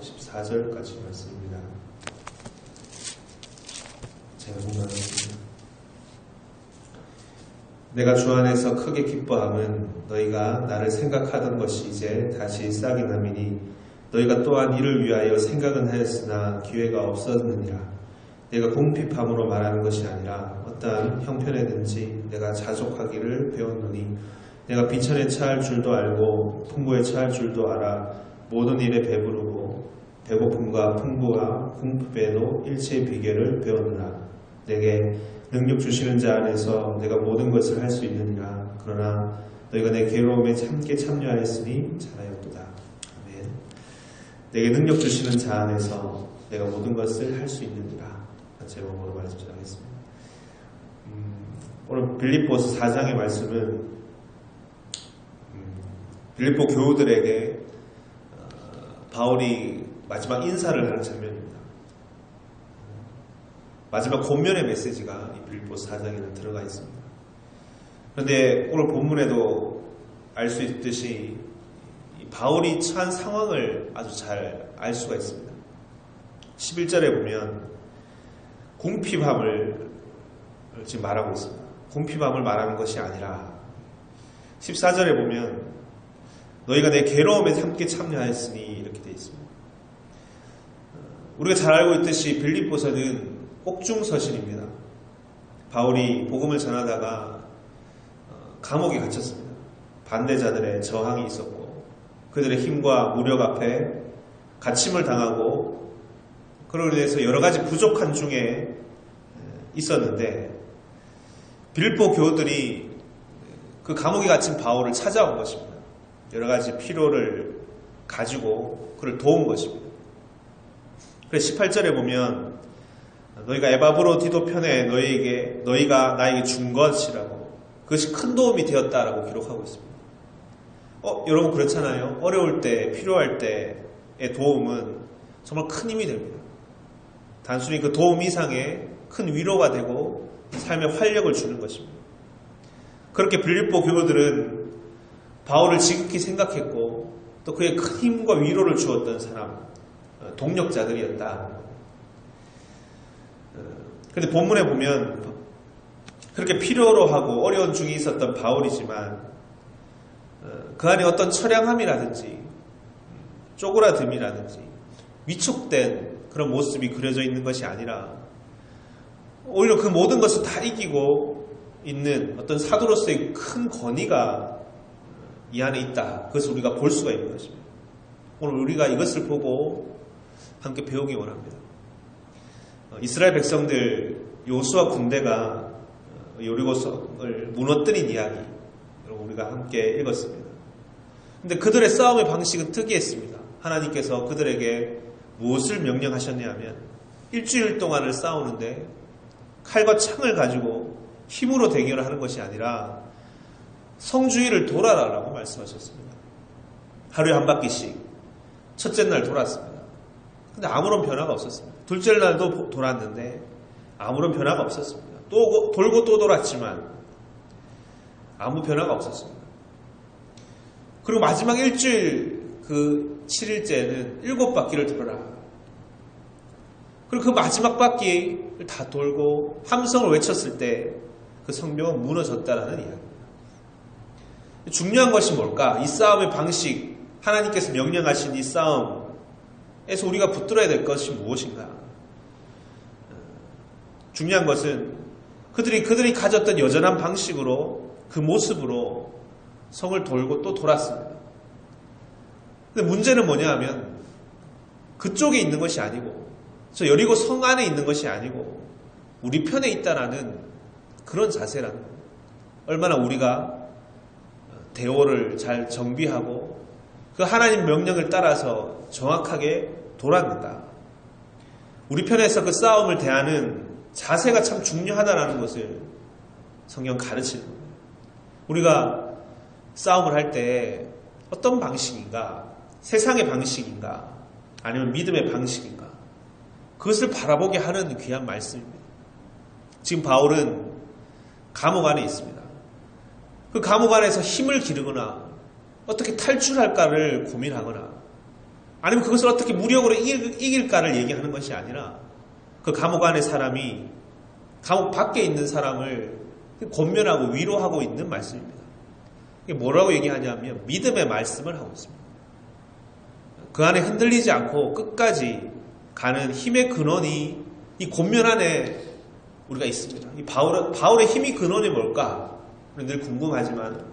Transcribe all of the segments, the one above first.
14절까지 말씀입니다. 제가 공부하겠습니다. 내가 주 안에서 크게 기뻐함은 너희가 나를 생각하던 것이 이제 다시 싹이 남이니 너희가 또한 이를 위하여 생각은 하였으나 기회가 없었느니라. 내가 궁핍함으로 말하는 것이 아니라 어떠한 형편에든지 내가 자족하기를 배웠노니 내가 비천에 처할 줄도 알고 풍부에 처할 줄도 알아 모든 일에 배부르고 배고픔과 풍부와 궁핍에도 일체의 비결을 배웠느라 내게 능력 주시는 자 안에서 내가 모든 것을 할 수 있느니라 그러나 너희가 내 괴로움에 함께 참여하였으니 잘하였도다. 아멘. 내게 능력 주시는 자 안에서 내가 모든 것을 할 수 있느니라. 제목으로 말씀드리겠습니다. 음, 오늘 빌립보서 4장의 말씀은 음, 빌립보 교우들에게 어, 바울이 마지막 인사를 하는 장면입니다. 마지막 본면의 메시지가 이 빌립보서 4장에는 들어가 있습니다. 그런데 오늘 본문에도 알 수 있듯이 이 바울이 처한 상황을 아주 잘 알 수가 있습니다. 11절에 보면 궁핍함을 지금 말하고 있습니다. 궁핍함을 말하는 것이 아니라 14절에 보면 너희가 내 괴로움에 함께 참여하였으니 이렇게 되어 있습니다. 우리가 잘 알고 있듯이 빌립보서는 옥중서신입니다. 바울이 복음을 전하다가 어, 감옥에 갇혔습니다. 반대자들의 저항이 있었고 그들의 힘과 무력 앞에 갇힘을 당하고 그로 인해서 여러 가지 부족한 중에 있었는데 빌보 교들이 그 감옥에 갇힌 바울을 찾아온 것입니다. 여러 가지 필요를 가지고 그를 도운 것입니다. 그래서 18절에 보면 너희가 에바브로 디도 편에 너희에게 너희가 나에게 준 것이라고 그것이 큰 도움이 되었다라고 기록하고 있습니다. 어, 여러분 그렇잖아요. 어려울 때 필요할 때의 도움은 정말 큰 힘이 됩니다. 단순히 그 도움 이상의 큰 위로가 되고 삶의 활력을 주는 것입니다. 그렇게 빌립보 교우들은 바울을 지극히 생각했고 또 그의 큰 힘과 위로를 주었던 사람, 동력자들이었다. 그런데 본문에 보면 그렇게 필요로 하고 어려운 중에 있었던 바울이지만 그 안에 어떤 처량함이라든지 쪼그라듦이라든지 위축된 그런 모습이 그려져 있는 것이 아니라 오히려 그 모든 것을 다 이기고 있는 어떤 사도로서의 큰 권위가 이 안에 있다. 그것을 우리가 볼 수가 있는 것입니다. 오늘 우리가 이것을 보고 함께 배우기 원합니다. 이스라엘 백성들 요수와 군대가 요리고성을 무너뜨린 이야기 우리가 함께 읽었습니다. 근데 그들의 싸움의 방식은 특이했습니다. 하나님께서 그들에게 무엇을 명령하셨냐 하면 일주일 동안을 싸우는데 칼과 창을 가지고 힘으로 대결을 하는 것이 아니라 성주의를 돌아라라고 말씀하셨습니다. 하루에 한 바퀴씩 첫째 날 돌았습니다. 근데 아무런 변화가 없었습니다. 둘째 날도 돌았는데 아무런 변화가 없었습니다. 또 돌고 또 돌았지만 아무 변화가 없었습니다. 그리고 마지막 일주일 그 7일째는 일곱 바퀴를 돌아라. 그리고 그 마지막 바퀴를 다 돌고 함성을 외쳤을 때 그 성벽은 무너졌다라는 이야기입니다. 중요한 것이 뭘까? 이 싸움의 방식, 하나님께서 명령하신 이 싸움에서 우리가 붙들어야 될 것이 무엇인가? 중요한 것은 그들이 그들이 가졌던 여전한 방식으로 그 모습으로 성을 돌고 또 돌았습니다. 근데 문제는 뭐냐 하면 그쪽에 있는 것이 아니고 저 여리고 성 안에 있는 것이 아니고 우리 편에 있다라는 그런 자세라는. 얼마나 우리가 대오를 잘 정비하고 그 하나님 명령을 따라서 정확하게 돌았는가. 우리 편에서 그 싸움을 대하는 자세가 참 중요하다라는 것을 성경 가르치는 거예요. 우리가 싸움을 할 때 어떤 방식인가, 세상의 방식인가, 아니면 믿음의 방식인가, 그것을 바라보게 하는 귀한 말씀입니다. 지금 바울은 감옥 안에 있습니다. 그 감옥 안에서 힘을 기르거나 어떻게 탈출할까를 고민하거나 아니면 그것을 어떻게 무력으로 이길까를 얘기하는 것이 아니라 그 감옥 안에 사람이 감옥 밖에 있는 사람을 권면하고 위로하고 있는 말씀입니다. 뭐라고 얘기하냐면 믿음의 말씀을 하고 있습니다. 그 안에 흔들리지 않고 끝까지 가는 힘의 근원이 이 권면 안에 우리가 있습니다. 이 바울, 바울의 힘이 근원이 뭘까? 늘 궁금하지만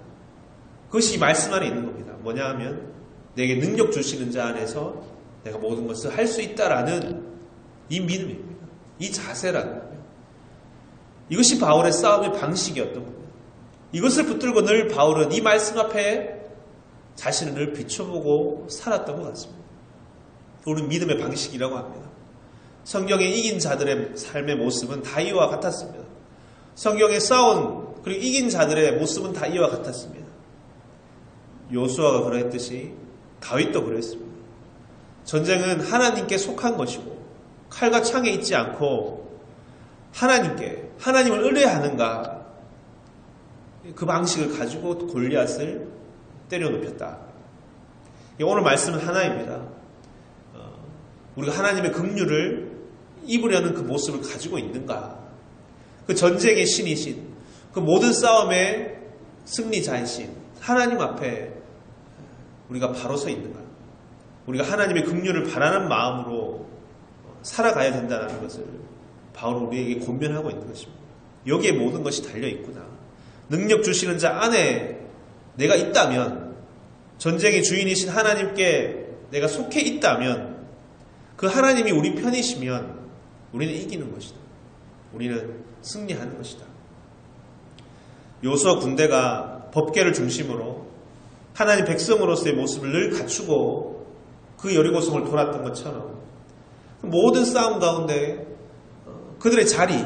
그것이 말씀 안에 있는 겁니다. 뭐냐 하면 내게 능력 주시는 자 안에서 내가 모든 것을 할 수 있다라는 이 믿음입니다. 이 자세라는 거예요. 이것이 바울의 싸움의 방식이었던 겁니다. 이것을 붙들고 늘 바울은 이 말씀 앞에 자신을 늘 비춰보고 살았던 것 같습니다. 우리는 믿음의 방식이라고 합니다. 성경에 이긴 자들의 삶의 모습은 다 이와 같았습니다. 성경에 싸운 그리고 이긴 자들의 모습은 다 이와 같았습니다. 요수아가 그러했듯이 다윗도 그랬습니다. 전쟁은 하나님께 속한 것이고 칼과 창에 있지 않고 하나님께 하나님을 의뢰하는가 그 방식을 가지고 골리앗을 때려 눕혔다. 오늘 말씀은 하나입니다. 어, 우리가 하나님의 긍휼을 입으려는 그 모습을 가지고 있는가? 그 전쟁의 신이신, 그 모든 싸움의 승리자이신 하나님 앞에 우리가 바로 서 있는 가? 우리가 하나님의 긍휼을 바라는 마음으로 살아가야 된다는 것을 바울 우리에게 권면하고 있는 것입니다. 여기에 모든 것이 달려 있구나. 능력 주시는 자 안에 내가 있다면 전쟁의 주인이신 하나님께 내가 속해 있다면 그 하나님이 우리 편이시면 우리는 이기는 것이다. 우리는 승리하는 것이다. 요소 군대가 법계를 중심으로 하나님 백성으로서의 모습을 늘 갖추고 그 여리고성을 돌았던 것처럼 모든 싸움 가운데 어, 그들의 자리,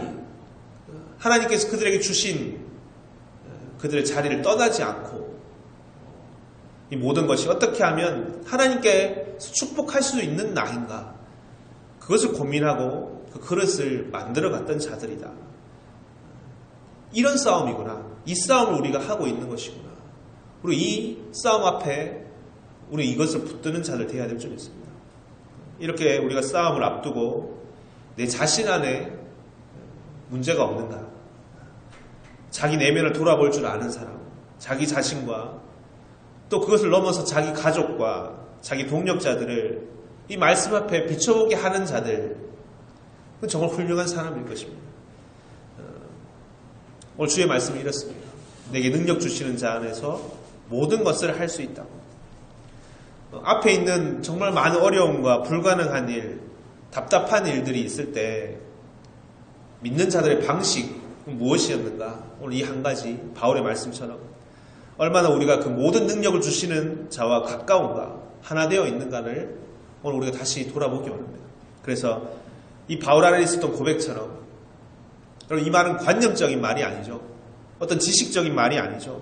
하나님께서 그들에게 주신 어, 그들의 자리를 떠나지 않고 이 모든 것이 어떻게 하면 하나님께 축복할 수 있는 나인가 그것을 고민하고 그 그릇을 만들어 갔던 자들이다. 이런 싸움이구나. 이 싸움을 우리가 하고 있는 것이구나. 그리고 이 싸움 앞에 우리 이것을 붙드는 자들 되어야 될 줄 믿습니다. 이렇게 우리가 싸움을 앞두고 내 자신 안에 문제가 없는가? 자기 내면을 돌아볼 줄 아는 사람, 자기 자신과 또 그것을 넘어서 자기 가족과 자기 동력자들을 이 말씀 앞에 비춰보게 하는 자들, 정말 훌륭한 사람일 것입니다. 어, 오늘 주의 말씀이 이렇습니다. 내게 능력 주시는 자 안에서 모든 것을 할 수 있다고. 어, 앞에 있는 정말 많은 어려움과 불가능한 일, 답답한 일들이 있을 때 믿는 자들의 방식 무엇이었는가? 오늘 이 한 가지 바울의 말씀처럼 얼마나 우리가 그 모든 능력을 주시는 자와 가까운가 하나 되어 있는가를 오늘 우리가 다시 돌아보기 원합니다. 그래서 이 바울 안에 있었던 고백처럼 여러분 이 말은 관념적인 말이 아니죠. 어떤 지식적인 말이 아니죠.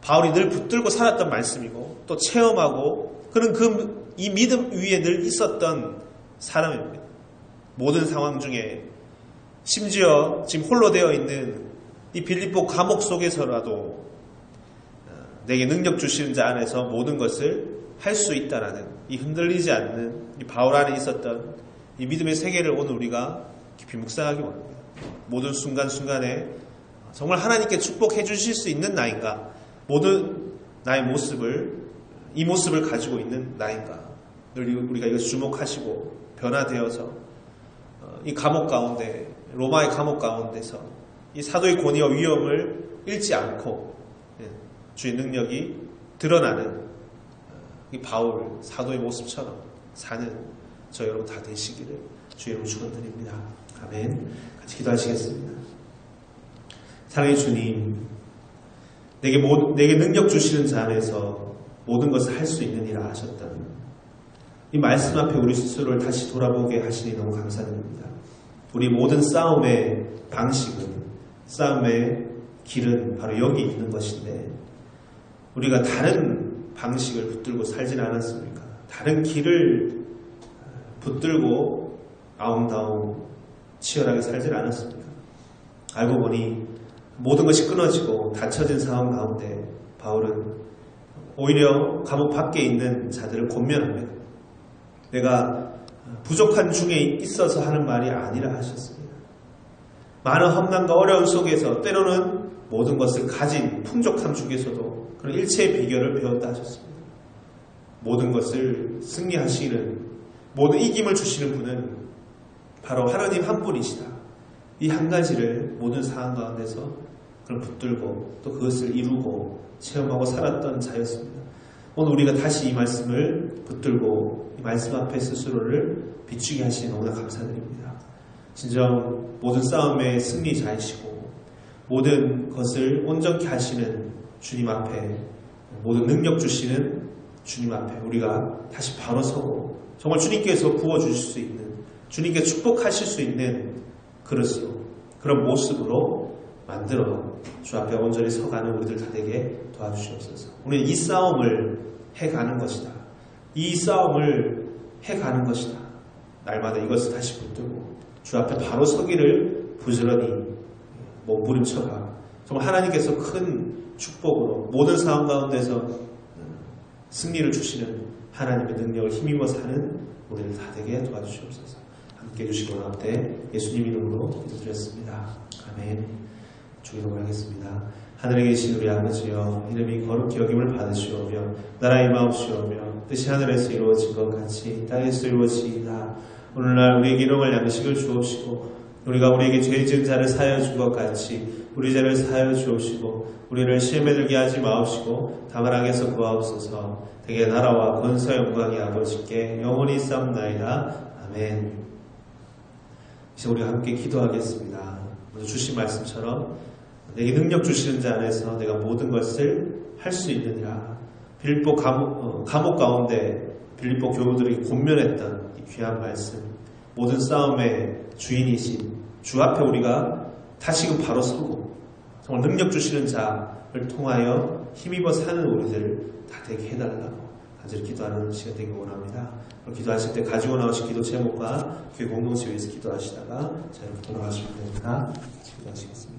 바울이 늘 붙들고 살았던 말씀이고 또 체험하고 그런 그이 믿음 위에 늘 있었던 사람입니다. 모든 상황 중에 심지어 지금 홀로 되어 있는 이 빌립보 감옥 속에서라도 어, 내게 능력 주시는 자 안에서 모든 것을 할 수 있다라는 이 흔들리지 않는 이 바울 안에 있었던 이 믿음의 세계를 오늘 우리가 깊이 묵상하기 원합니다. 모든 순간순간에 정말 하나님께 축복해 주실 수 있는 나인가? 모든 나의 모습을 이 모습을 가지고 있는 나인가? 늘 우리가 이것 주목하시고 변화되어서 어, 이 감옥 가운데 로마의 감옥 가운데서 이 사도의 권위와 위험을 잃지 않고 예, 주의 능력이 드러나는 어, 이 바울 사도의 모습처럼 사는 저 여러분 다 되시기를 주의 이름 축원드립니다. 아멘. 같이 기도하시겠습니다. 사랑의 주님, 내게, 모, 내게 능력 주시는 자 안에서 모든 것을 할 수 있는 일을 하셨다는 이 말씀 앞에 우리 스스로를 다시 돌아보게 하시니 너무 감사드립니다. 우리 모든 싸움의 방식은, 싸움의 길은 바로 여기 있는 것인데, 우리가 다른 방식을 붙들고 살진 않았습니까? 다른 길을 붙들고 아웅다웅 치열하게 살진 않았습니까? 알고 보니 모든 것이 끊어지고 닫혀진 상황 가운데 바울은 오히려 감옥 밖에 있는 자들을 권면합니다. 내가 부족한 중에 있어서 하는 말이 아니라 하셨습니다. 많은 험난과 어려움 속에서 때로는 모든 것을 가진 풍족함 중에서도 그런 일체의 비결을 배웠다 하셨습니다. 모든 것을 승리하시는 모든 이김을 주시는 분은 바로 하나님 한 분이시다. 이 한 가지를 모든 상황 가운데서 그걸 붙들고 또 그것을 이루고 체험하고 살았던 자였습니다. 오늘 우리가 다시 이 말씀을 붙들고 이 말씀 앞에 스스로를 비추게 하시니 너무나 감사드립니다. 진정 모든 싸움의 승리자이시고 모든 것을 온전케 하시는 주님 앞에 모든 능력 주시는 주님 앞에 우리가 다시 바로 서고 정말 주님께서 부어주실 수 있는 주님께 축복하실 수 있는 그릇으로 그런 모습으로 만들어 주 앞에 온전히 서가는 우리들 다 되게 도와주시옵소서. 우리는 이 싸움을 해가는 것이다. 이 싸움을 해가는 것이다. 날마다 이것을 다시 붙들고 주 앞에 바로 서기를 부지런히 몸부림쳐가 정말 하나님께서 큰 축복으로 모든 상황 가운데서 승리를 주시는 하나님의 능력을 힘입어 사는 우리를 다 되게 도와주시옵소서. 함께 해주시고 앞에 예수님 이름으로 기도드렸습니다. 아멘. 주기도를 하겠습니다. 하늘에 계신 우리 아버지여 이름이 거룩히 여김을 받으시오며 나라 임하옵시오며 뜻이 하늘에서 이루어진 것 같이 땅에서 이루어지이다. 오늘날 우리에게 일용할 양식을 주옵시고 우리가 우리에게 죄 지은 자를 사하여 준 것 같이 우리 죄를 사하여 주옵시고 우리를 시험에 들게 하지 마옵시고 다만 악에서 구하옵소서 되게 나라와 권서 영광이 아버지께 영원히 쌓옵나이다. 아멘 이제 우리가 함께 기도하겠습니다. 오늘 주신 말씀처럼 내게 능력 주시는 자 안에서 내가 모든 것을 할 수 있느니라. 빌립보 감옥, 어, 감옥 가운데 빌립보 교우들이 곤면했던 이 귀한 말씀, 모든 싸움의 주인이신 주 앞에 우리가 다시금 바로 서고 정말 능력 주시는 자를 통하여 힘입어 사는 우리들을 다 되게 해달라고 간절히 기도하는 시간 되기 원합니다. 기도하실 때 가지고 나오신 기도 제목과 교회 공동체 위해서 기도하시다가 자 이렇게 돌아가시면 됩니다. 기도하시겠습니다.